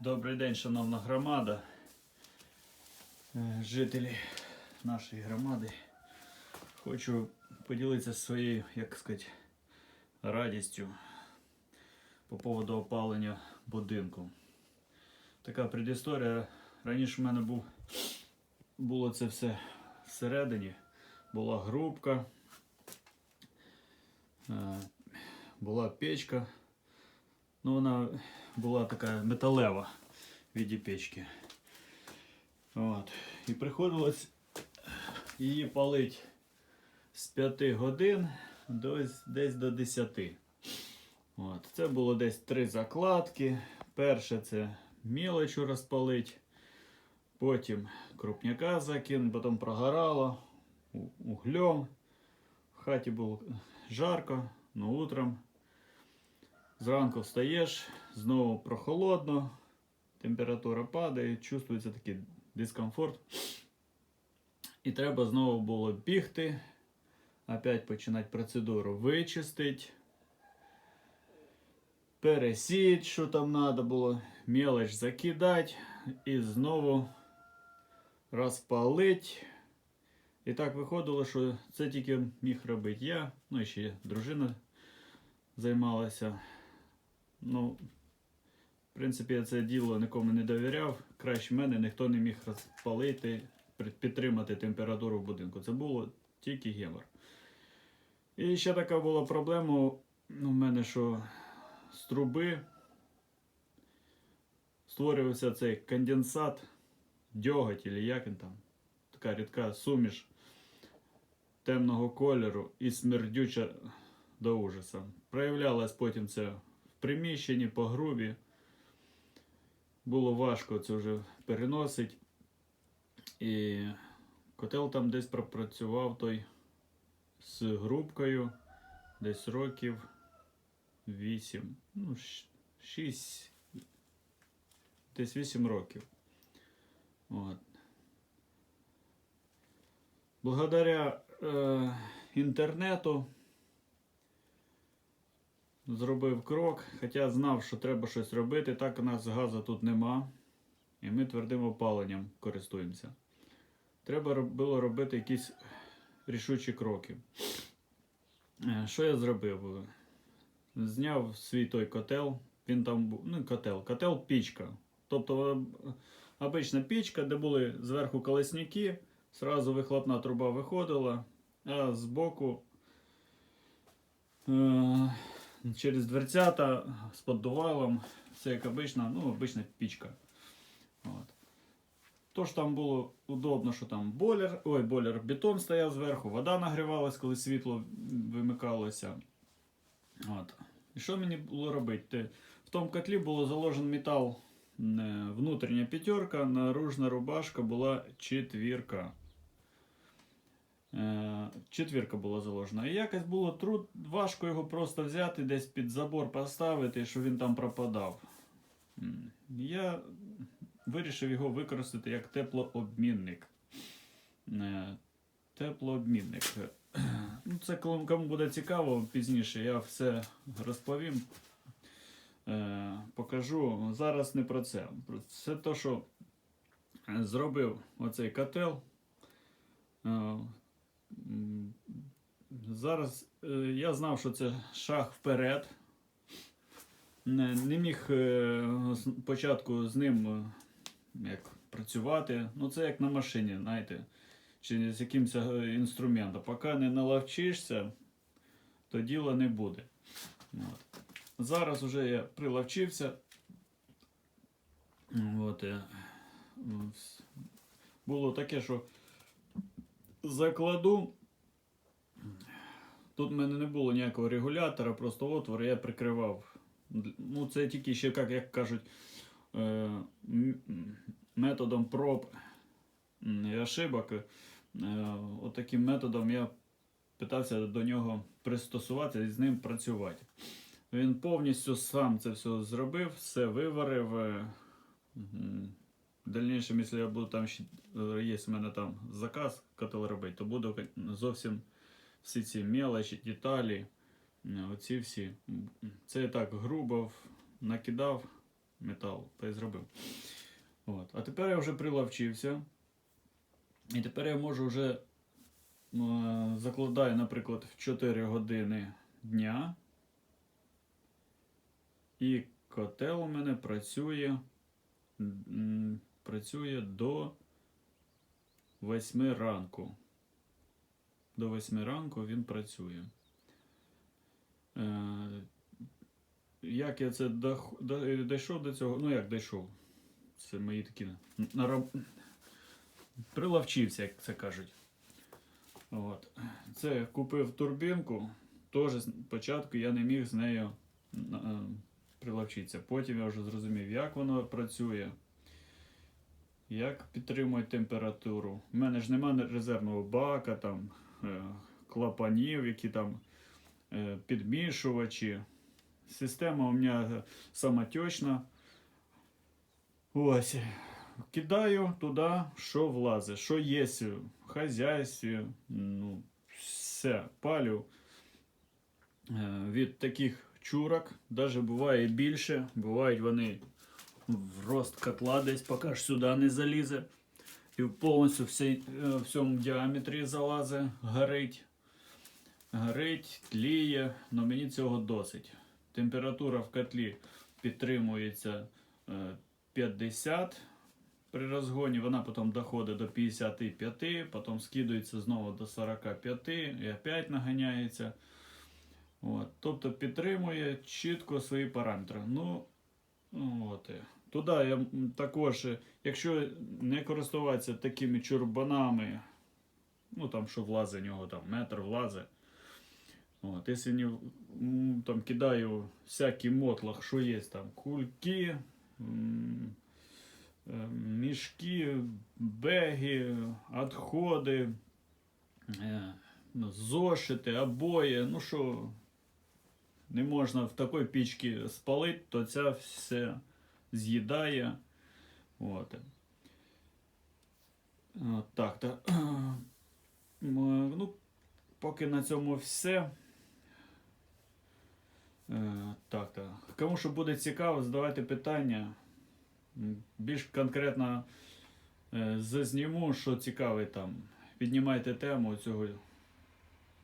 Добрий день, шановна громада, Е, жителі нашої громади. Хочу поділитися своєю, як сказати, радістю по поводу опалення будинку. Така предісторія. Раніше в мене був, було це все всередині. Була грубка, е, була печка. Ну, вона була така металева в віді печки. От. І приходилось її палити з 5 годин до, десь до 10. От. Це було десь три закладки. Перше це мілочу розпалить, потім крупняка закинути, потім прогорало углем. В хаті було жарко, ну утром. Зранку встаєш, знову прохолодно, температура падає, чувствується такий дискомфорт. І треба знову було бігти, опять починати процедуру вичистити, пересіяти, що там треба було, мелоч закидати і знову розпалити. І так виходило, що це тільки міг робити я, ну і ще дружина займалася. Ну, в принципі, я це діло нікому не довіряв. Краще мене ніхто не міг розпалити, підтримати температуру в будинку. Це було тільки гемор. І ще така була проблема ну, в мене, що з труби створювався цей конденсат, дьоготь, чи як він там, така рідка суміш темного кольору і смердюча до ужаса. Проявлялось потім це приміщенні по грубі. Було важко це вже переносити. І котел там десь пропрацював той з грубкою десь років 8, ну, 6, десь 8 років. От. Благодаря е, інтернету зробив крок, хоча знав, що треба щось робити. Так у нас газу тут нема. І ми твердим опаленням користуємося. Треба було робити якісь рішучі кроки. Е, Що я зробив? Зняв свій той котел. Він там був, ну, котел, котел пічка. Тобто обична пічка, де були зверху колесники, зразу вихлопна труба виходила, а збоку е, через дверцята з поддувалом, все як обична, ну, обична пічка. От. Тож там було удобно, що там бойлер, ой, бойлер, бетон стояв зверху, вода нагрівалась, коли світло вимикалося. От. І що мені було робити? В тому котлі було заложен метал, е, внутрішня п'ятерка, наружна рубашка була четвірка. Е, Четвірка була заложена. І якось було труд, важко його просто взяти, десь під забор поставити, щоб він там пропадав. Я вирішив його використати як теплообмінник. Е, Теплообмінник. Ну, це кому буде цікаво пізніше, я все розповім. Е, покажу. Зараз не про це. Це те, що зробив оцей котел. Зараз е, я знав, що це шаг вперед. Не, не міг е, спочатку з ним е, як працювати. Ну, це як на машині, знаєте, чи з якимось інструментом. Поки не наловчишся, то діла не буде. От. Зараз вже я приловчився. От, було таке, що закладу. Тут в мене не було ніякого регулятора, просто отвор я прикривав. Ну, це тільки ще, як, як кажуть, е, методом проб і ошибок. Е, Отаким методом я питався до нього пристосуватися і з ним працювати. Він повністю сам це все зробив, все виварив. В дальнішому, якщо я буду там є в мене там заказ котел робити, то буду зовсім всі ці мелочі, деталі, е, оці всі. Це я так грубо накидав метал та й зробив. От. А тепер я вже приловчився. І тепер я можу вже е, закладаю, наприклад, в 4 години дня. І котел у мене працює, працює до 8 ранку. До 8 ранку він працює. Е, як я це дійшов до цього? Ну як дійшов? Це мої такі нароб... приловчився, як це кажуть. От. Це купив турбінку. Теж спочатку я не міг з нею е, приловчитися. Потім я вже зрозумів, як воно працює, як підтримує температуру. У мене ж немає резервного бака, там, е, клапанів, які там е, підмішувачі. Система у мене самотечна. Ось. Кидаю туди, що влазить, що є в хазяйстві. Ну, все, палю е, від таких чурок, навіть буває більше. Бувають вони в рост котла десь, поки ж сюди не залізе. І повністю е, в всьому діаметрі залазить, горить. Горить, тліє, але мені цього досить. Температура в котлі підтримується е, 50 при розгоні, вона потім доходить до 55, потім скидується знову до 45 і опять наганяється. От. Тобто підтримує чітко свої параметри. Ну, ну, от. і. Туди я також, е, якщо не користуватися такими чурбанами, ну там що влазить в нього, там метр влазить. От, якщо не, там кидаю всякі мотлах, що є там, кульки, е, мішки, беги, відходи, е, ну, зошити, обої, ну що не можна в такій пічці спалити, то ця все з'їдає. От. От так, ну, поки на цьому все. Е, так, так. Кому що буде цікаво, задавайте питання. Більш конкретно е, зазніму, що цікаве там. Піднімайте тему цього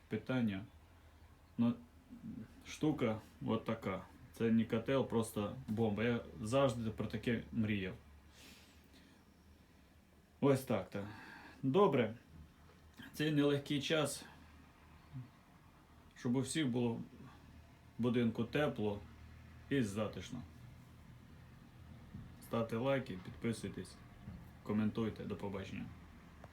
питання. Ну, штука от така. Це не котел, просто бомба. Я завжди про таке мріяв. Ось так то. Добре. Цей нелегкий час. Щоб у всіх було в будинку тепло і затишно. Ставте лайки, підписуйтесь, коментуйте. До побачення.